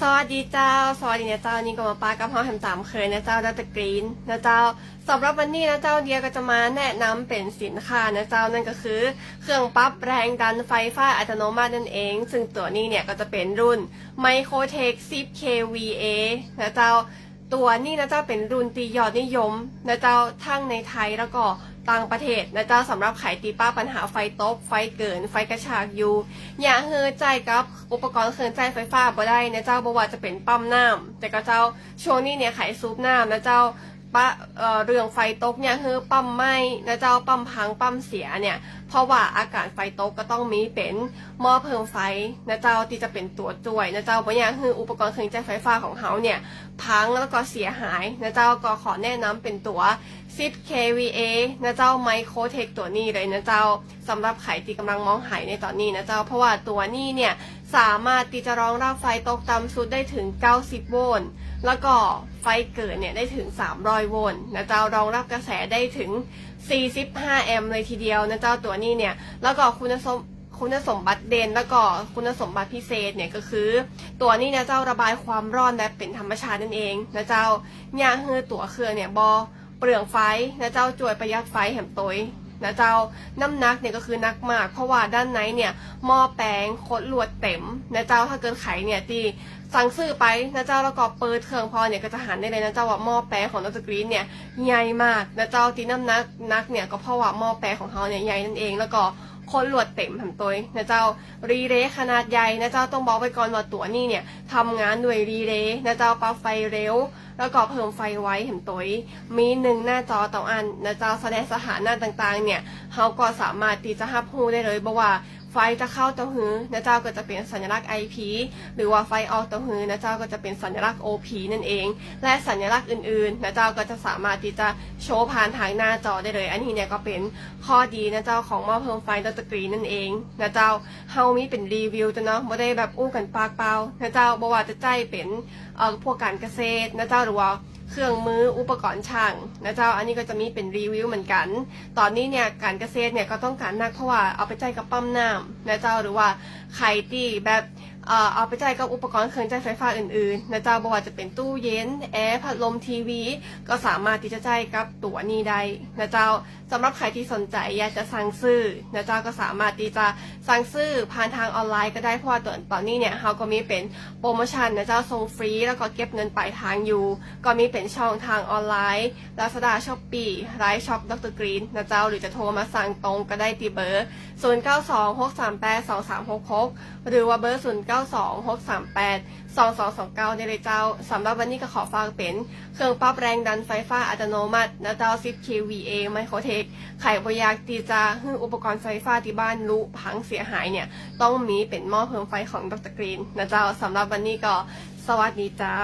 สวัสดีเจ้า สวัสดีนะเจ้า นี่ก็มาปากับพ่อแฮมตามเคยนะเจ้าดัตกรีนนะเจ้าสำหรับวันนี้นะเจ้าเดียก็จะมาแนะนำเป็นสินค้านะเจ้านั่นก็คือ เครื่องปั๊บแรงดันไฟฟ้าอัตโนมัตินั่นเอง ซึ่งตัวนี้เนี่ยก็จะเป็นรุ่น Microtech 10 kVA นะเจ้า ตัวนี้นะเจ้าเป็นรุ่นตียอดนิยมนะเจ้าทั้งในไทยแล้วก็ ต่างประเทศนะเจ้าสำหรับไขตีป้าปัญหาไฟตก ไฟเกิน ไฟกระชากอยู่ อย่าเฮือใจกับอุปกรณ์เครื่องใจไฟฟ้าบ่ได้นะเจ้าบ่ว่าจะเป็นปั๊มน้ำแต่ก็เจ้าช่วงนี้เนี่ยไขซูปน้ำนะเจ้า ปะเเรื่องไฟตกเนี่ยเฮอปั๊มไหมนะเจ้าปั๊มพังปั๊มเสียเนี่ย เพราะว่าอากาศไฟตกก็ต้องมีเป็นหม้อเพิ่มไฟนะเจ้าที่จะเป็นตัวจ่วยนะเจ้าบ่อย่างคืออุปกรณ์เครื่องใช้ไฟฟ้าของเขาเนี่ยพังแล้วก็เสียหายนะเจ้าก็ขอแนะนำเป็นตัว 10 kVA นะเจ้าไมโครเทคตัวนี้เลยนะเจ้าสำหรับไขที่กำลังมองหายในตอนนี้นะเจ้า เพราะว่าตัวนี้เนี่ยสามารถที่จะรองรับไฟตกต่ำสุดได้ถึง 90 โวลต์ แล้วก็ไฟเกิดเนี่ยได้ถึง 300 โวลต์นะเจ้ารองรับกระแสได้ถึง 45 แอมป์เลยทีเดียวนะเจ้าตัวนี้เนี่ย แล้วก็คุณสมคุณสมบัติเด่นแล้วก็คุณสมบัติพิเศษเนี่ยก็คือ ตัวนี้นะเจ้าระบายความร้อนแบบเป็นธรรมชาตินั่นเองนะเจ้าย่าเฮือตัวเครื่องเนี่ยบอเปลืองไฟนะเจ้าจวยประหยัดไฟแหมตัว นะเจ้าน้ำหนักเนี่ยก็คือนักมาก เพราะว่าด้านในเนี่ยหม้อแปลงโคตรลวดเต็มนะเจ้าถ้าเกินไขเนี่ยที่สั่งซื้อไปนะเจ้าแล้วก็เปิดเครื่องพอเนี่ยก็จะหันได้เลยนะเจ้าว่าหม้อแปลงของดรกรีนเนี่ยใหญ่มากนะเจ้าที่น้ำหนักนักเนี่ยก็เพราะว่าหม้อแปลงของเขาเนี่ยใหญ่นั่นเองแล้วก็คนหลวดเต็มทำตัวนะเจ้ารีเลย์ขนาดใหญ่นะเจ้าต้องบอกไว้ก่อนว่าตัวนี้เนี่ยทำงานด้วยรีเลย์นะเจ้าปลั๊บไฟเร็ว แล้วก็เพิ่มไฟไว้เห็นตัวมีหนึ่งหน้าจอต่ออันนะจอแสดงสถานะต่างๆ เนี่ยเขาก็สามารถที่จะหับหูได้เลยบอกว่า ไฟจะเข้าเต้าหือนะเจ้าก็จะเป็นสัญลักษณ์ IP หรือว่าไฟออกเต้าหือนะเจ้าก็จะเป็นสัญลักษณ์ OP นั่นเอง และสัญลักษณ์อื่นๆนะเจ้าก็จะสามารถที่จะโชว์ผ่านทางหน้าจอได้เลย อันนี้เนี่ยก็เป็นข้อดีนะเจ้าของหม้อเพิ่มไฟดอตกรีนั่นเองนะเจ้าเฮามีเป็นรีวิวจ้ะเนาะไม่ได้แบบอู้กันปากเปล่านะเจ้าบอกว่าจะใจเป็นเอ่อพวกการเกษตรนะเจ้าหรือว่า เครื่องมืออุปกรณ์ช่างนะเจ้าอันนี้ก็จะมีเป็นรีวิวเหมือนกัน ตอนนี้เนี่ยการเกษตรเนี่ยก็ต้องการนักเพราะว่าเอาไปใจกับปั๊มน้ำนะเจ้าหรือว่าไข่ที่แบบ เอาไปใจกับอุปกรณ์เครื่องใช้ไฟฟ้าอื่นๆนะเจ้าบอกว่าจะเป็นตู้เย็นแอร์พัดลมทีวี ก็สามารถที่จะใจกับตัวนี้ได้นะเจ้าสำหรับใครที่สนใจอยากจะสั่งซื้อนะเจ้าก็สามารถที่จะสั่งซื้อผ่านทางออนไลน์ก็ได้เพราะว่าตอนตอนนี้เนี่ยเขาก็มีเป็นโปรโมชั่นนะเจ้าส่งฟรี แล้วก็เก็บเงินปลายทางอยู่ ก็มีเป็นช่องทางออนไลน์ Lazada Shopee ไลฟ์ช็อปดรกรีนนะเจ้าหรือจะโทรมาสั่งตรงก็ได้ที่เบอร์ 0926382366 หรือว่าเบอร์0926382229ได้เลยเจ้าสำหรับวันนี้ก็ขอฝากเป็นเครื่องปรับแรงดันไฟฟ้าอัตโนมัตินะเจ้า 10 kVA ไมโครเทคไขบอยากตีจะให้อุปกรณ์ไฟฟ้าที่บ้านรู้พังเสียหายเนี่ย ต้องมีเป็นหม้อเพิ่มไฟของดรกรีนนะเจ้าสำหรับวันนี้ก็สวัสดีเจ้า